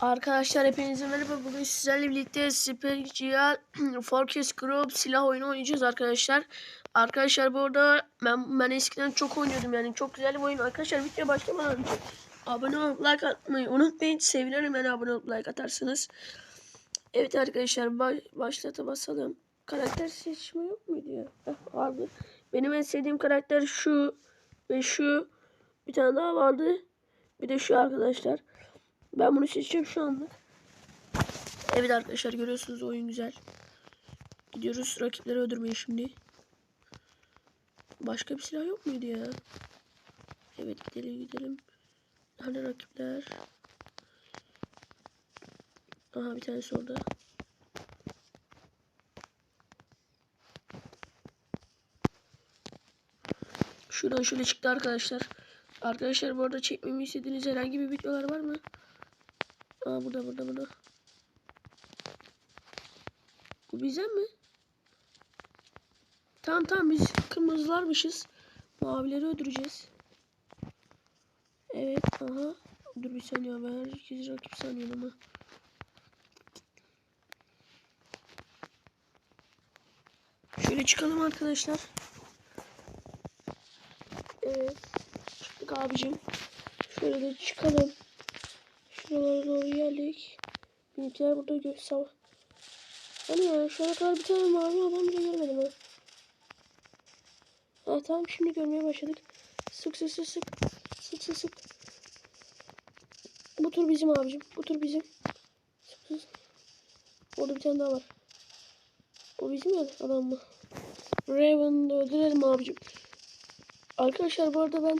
Arkadaşlar hepinize merhaba. Bugün sizlerle birlikte Special Fortress Group silah oyunu oynayacağız arkadaşlar. Arkadaşlar bu arada ben, ben eskiden çok oynuyordum yani çok güzel bir oyun. Arkadaşlar videoya başlamadan önce abone olup like atmayı unutmayın. Sevinirim yani abone olup like atarsınız. Evet arkadaşlar baş, başlata basalım. Karakter seçme yok muydu ya? Heh, vardı. Benim en sevdiğim karakter şu ve şu. Bir tane daha vardı. Bir de şu arkadaşlar. Ben bunu seçeceğim şu anlık. Evet arkadaşlar görüyorsunuz oyun güzel. Gidiyoruz rakipleri öldürmeye şimdi. Başka bir silah yok muydu ya? Evet gidelim gidelim. Hani rakipler? Aha bir tanesi orada. Şuradan şöyle çıktı arkadaşlar. Arkadaşlar bu arada çekmemi istediğiniz herhangi bir videolar var mı? Aa burada burada burada. Bu bizden mi? Tamam tamam biz kırmızılarmışız. Mavileri öldüreceğiz. Evet aha. Dur bir saniye ben herkes rakip sanıyorum ama. Şöyle çıkalım arkadaşlar. Evet. Çıktık abicim. Şöyle de çıkalım. Şuralara doğru geldik. Bizimkiler burada gö savaş. Hani ya şu ana kadar bir tane mavi adam bile görmedim ha. Ha tamam şimdi görmeye başladık. Sık sık sık sık. Sık sık sık. Bu tur bizim abicim. Bu tur bizim. Sık sık. Orada bir tane daha var. O bizim ya adam mı? Raven'ı öldürelim abicim. Arkadaşlar bu arada ben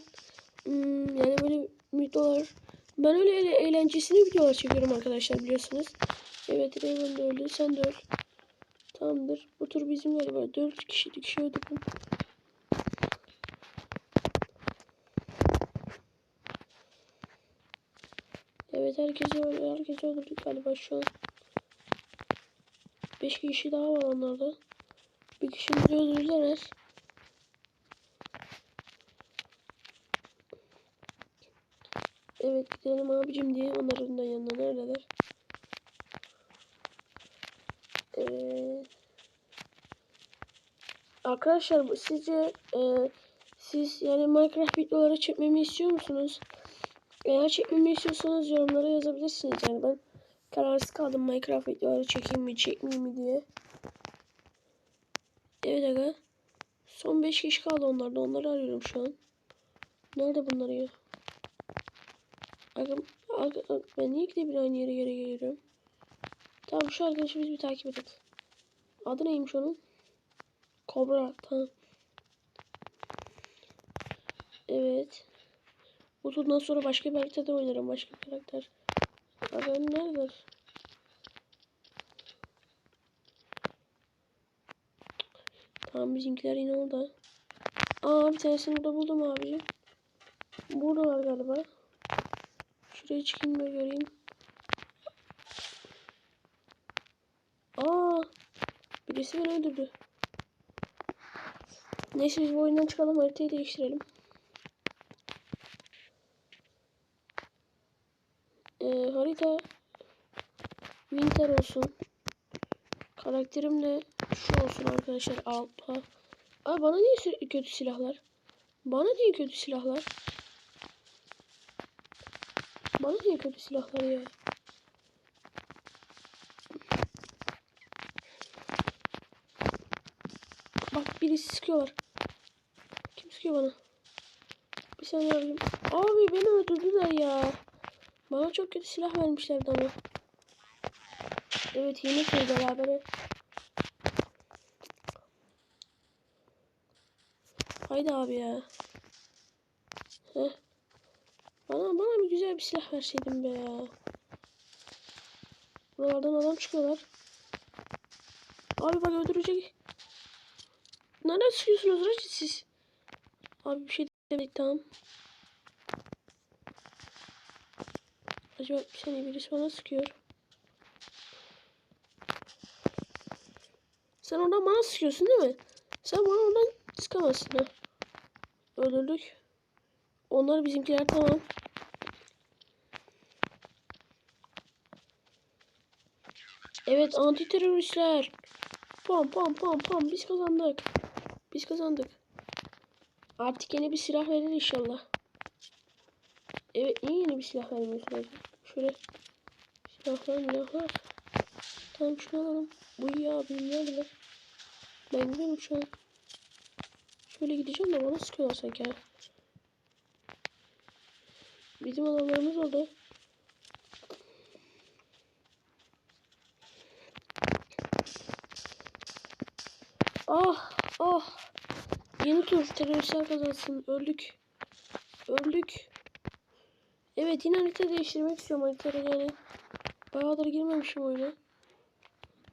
hmm, yani böyle videolar ben öyle eğle- eğlencesine videolar çekiyorum arkadaşlar biliyorsunuz. Evet Raven de öldü. Sen de öl. Tamamdır. Bu tur bizim galiba. 4 kişi kişi öldürdüm. Evet herkesi öldü. Herkesi öldürdük galiba şu an. 5 kişi daha var onlarda. Bir kişimizi öldürdüler. Evet gidelim abicim diye onların da yanına neredeler? Evet. Arkadaşlar sizce e, siz yani Minecraft videoları çekmemi istiyor musunuz? Eğer çekmemi istiyorsanız yorumlara yazabilirsiniz. Yani ben kararsız kaldım Minecraft videoları çekeyim mi çekmeyeyim mi diye. Evet aga. Son 5 kişi kaldı onlarda. Onları arıyorum şu an. Nerede bunlar ya? Aga, ben niye gidip aynı yere geri geliyorum? Tamam şu arkadaşı biz bir takip edelim. Adı neymiş onun? Kobra. Tamam. Evet. Bu turdan sonra başka bir haritada oynarım. Başka bir karakter. Aga nerede? Tamam bizimkiler yine orada. Aa bir tanesini burada buldum abicim. Buradalar galiba. Şuraya çıkayım da göreyim. Aa, birisi beni öldürdü. Neyse biz bu oyundan çıkalım haritayı değiştirelim. Ee, harita Winter olsun. Karakterim de şu olsun arkadaşlar Alpa. Aa bana niye kötü silahlar? Bana niye kötü silahlar? Bana niye kötü silahlar ya? Bak birisi sıkıyorlar. Kim sıkıyor bana? Bir saniye abicim. Abi beni öldürdüler ya. Bana çok kötü silah vermişlerdi ama. Evet yeni şey beraber. Haydi abi ya. Heh. Bana, bana bir güzel bir silah verseydin be ya. Buralardan adam çıkıyorlar. Abi bak öldürecek. Nereden sıkıyorsunuz Racit siz? Abi bir şey demek tamam. Acaba bir saniye birisi bana sıkıyor. Sen oradan bana sıkıyorsun değil mi? Sen bana oradan sıkamazsın ha. Öldürdük. Onlar bizimkiler tamam. Evet anti teröristler. Pam pam pam pam biz kazandık. Biz kazandık. Artık yeni bir silah verir inşallah. Evet niye yeni bir silah vermiyorsunuz? Şöyle silahlar silahlar. Tamam şunu alalım. Bu iyi abi nerede lan? Ben gidiyorum şu an. Şöyle gideceğim de bana sıkıyorlar sanki. Bizim adamlarımız orada. Ah ah. Yeni tur teröristler kazansın. Öldük. Öldük. Evet yine harita değiştirmek istiyorum haritada yani. Bayağıdır girmemişim oyuna.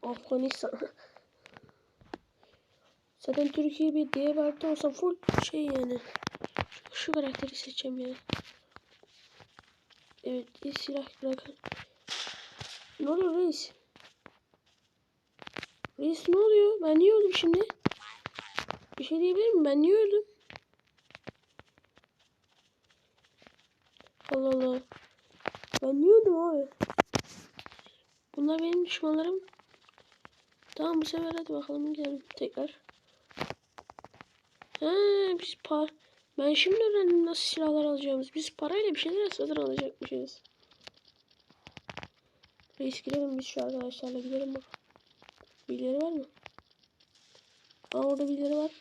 Afganistan. Zaten Türkiye bir diye bir harita olsa full şey yani. Şu, şu karakteri seçeceğim ya. Evet ilk silah bırakın. Ne oluyor reis? Reis ne oluyor? Ben niye öldüm şimdi? Bir şey diyebilir miyim? Ben niye öldüm? Allah Allah. Ben niye öldüm abi? Bunlar benim düşmanlarım. Tamam bu sefer hadi bakalım gidelim tekrar. Ha biz par ben şimdi öğrendim nasıl silahlar alacağımız. Biz parayla bir şeyler satın alacakmışız. Reis gidelim biz şu arkadaşlarla gidelim bak. Birileri var mı? Aa orada birileri var.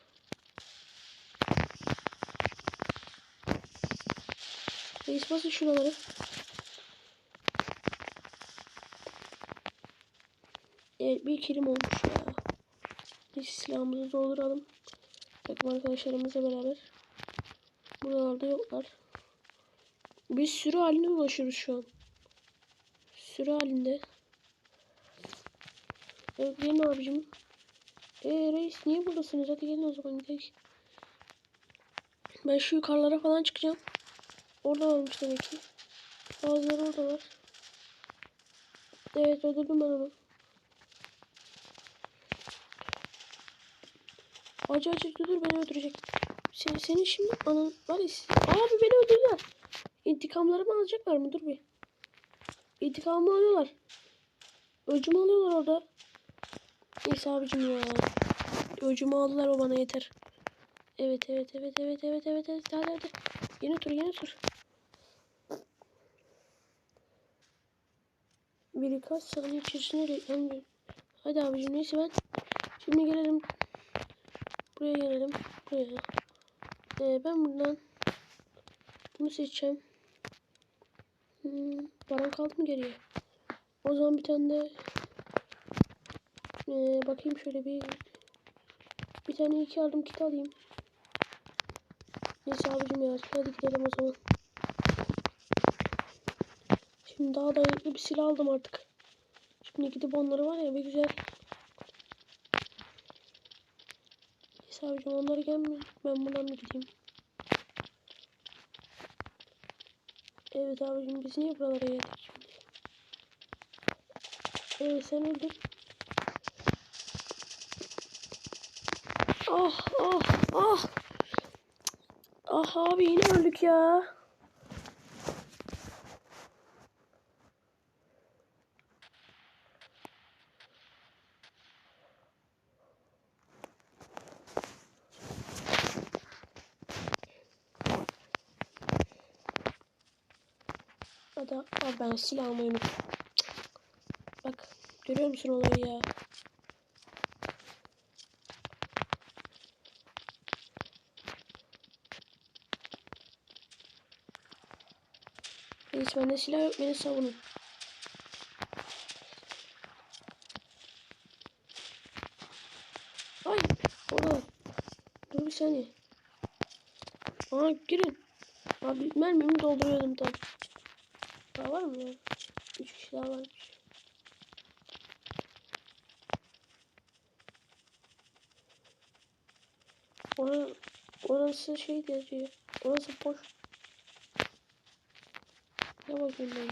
Reis basın şuraları. Evet bir kilim olmuş ya. Biz silahımızı dolduralım. Takım arkadaşlarımızla beraber. Buralarda yoklar. Biz sürü halinde dolaşıyoruz şu an. Sürü halinde. Evet gelin abicim. Eee reis niye buradasınız? Hadi gelin o zaman gidelim. Ben şu yukarılara falan çıkacağım. Orada varmış demek ki. Bazıları orada var. Evet öldürdüm ben onu. Acı acı dur beni öldürecek. Seni, senin şimdi anan var. Abi beni öldürdüler. İntikamlarımı alacaklar mı? Dur bir. İntikamımı alıyorlar. Öcümü alıyorlar orada. Neyse abicim ya. Öcümü aldılar o bana yeter. Evet evet evet evet evet evet evet hadi hadi. Yeni tur yeni tur. Birkaç saniye içerisinde reklam Hadi abicim neyse ben şimdi gelelim. Buraya gelelim. Buraya. Ee, ben buradan bunu seçeceğim. Hmm, param kaldı mı geriye? O zaman bir tane de ee, bakayım şöyle bir bir tane iki aldım kit alayım. Neyse abicim ya hadi gidelim o zaman. Şimdi daha dayanıklı bir silah aldım artık. Şimdi gidip onları var ya bir güzel. Neyse abicim onları gelmiyor. Ben buradan bir gideyim. Evet abicim biz niye buralara geldik şimdi? Evet sen öldür. Ah ah ah. Ah abi yine öldük ya. Hadi abi ben silah almayı unuttum. Bak görüyor musun olayı ya? Reis bende silah yok beni savunun. Ay orada. Dur bir saniye. Aa girin. Abi mermimi dolduruyordum tam. Daha var mı? Üç kişi daha varmış. Orası, orası şey yazıyor. Orası boş. Ne bakayım ben?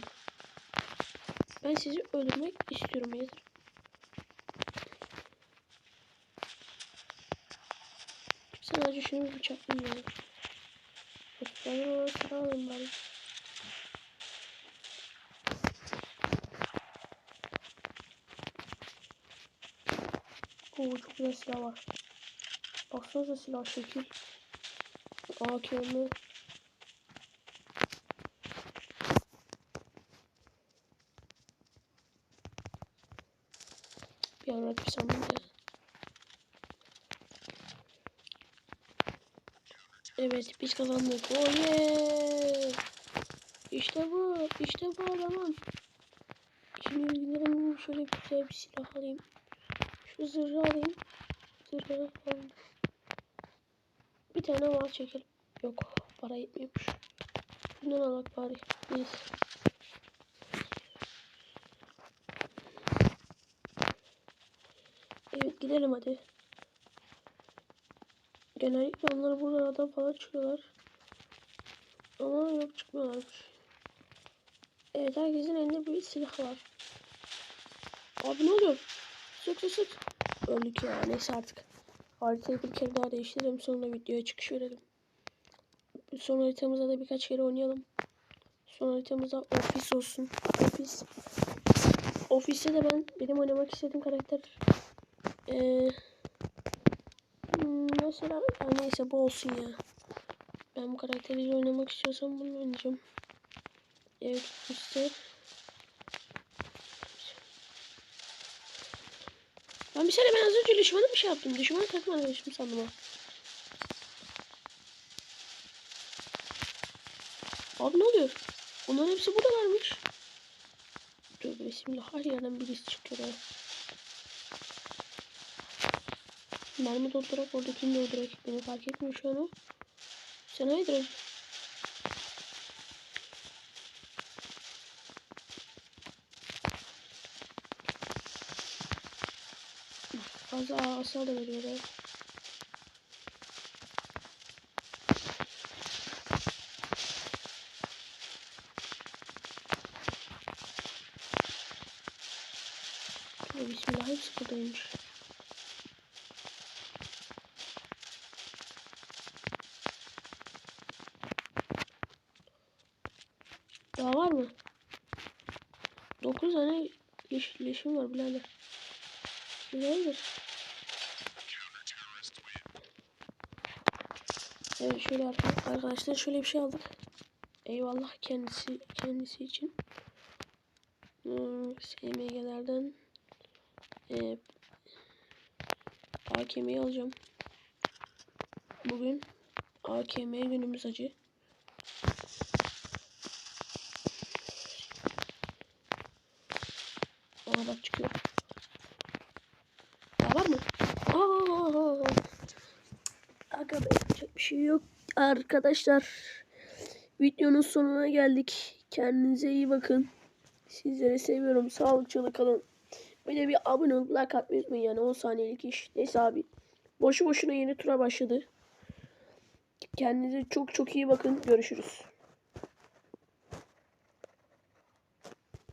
Ben sizi öldürmek istiyorum yeter. Sadece şunu bıçaklayayım sıra alayım bari. Oo çok güzel silah var. Baksanıza silah şekil. AKM. Bir an ya. Evet biz kazandık. Oh yeah. İşte bu. İşte bu adamım. Şimdi gidelim şöyle bir bir silah alayım. Şu zırhı alayım. Zırhı alayım. Bir tane var çekelim. Yok para yetmiyormuş. Bundan alak bari. Neyse. Evet gidelim hadi. Genellikle onlar burada adam falan çıkıyorlar. Ama yok çıkmıyorlarmış. Evet herkesin elinde bir silah var. Abi ne oluyor? Sık sık sık. Öldük ya neyse artık. Haritayı bir kere daha değiştirelim sonra videoya çıkış verelim. Son haritamızda da birkaç kere oynayalım. Son haritamızda ofis olsun. Ofis. Ofiste de ben benim oynamak istediğim karakter ee, mesela ya neyse bu olsun ya. Ben bu karakteriyle oynamak istiyorsam bunu oynayacağım. Evet işte. Ben bir saniye ben az önce düşmana bir şey yaptım. Düşman takım arkadaşım sandım ha. Abi ne oluyor? Onların hepsi buradalarmış. Dur bismillah her yerden birisi çıkıyor ha. Mermi doldurak oradakini doldurak. Beni fark etmiyor şu an o. Sen hayırdır? Fazla asal da veriyor ha. Tövbe bismillah hepsi buradaymış. Daha var mı? 9 tane leş, leşim var birader. Güzeldir. Evet şöyle arka- arkadaşlar şöyle bir şey aldık. Eyvallah kendisi kendisi için. Hmm, SMG'lerden e, AKM'yi alacağım. Bugün AKM günümüz acı. Aa bak çıkıyor. Daha var mı? Aa! Aga be yapacak bir şey yok. Arkadaşlar videonun sonuna geldik. Kendinize iyi bakın. Sizleri seviyorum. Sağlıklı kalın. Bir de bir abone olup like atmayı unutmayın yani 10 saniyelik iş. Neyse abi. Boşu boşuna yeni tura başladı. Kendinize çok çok iyi bakın. Görüşürüz.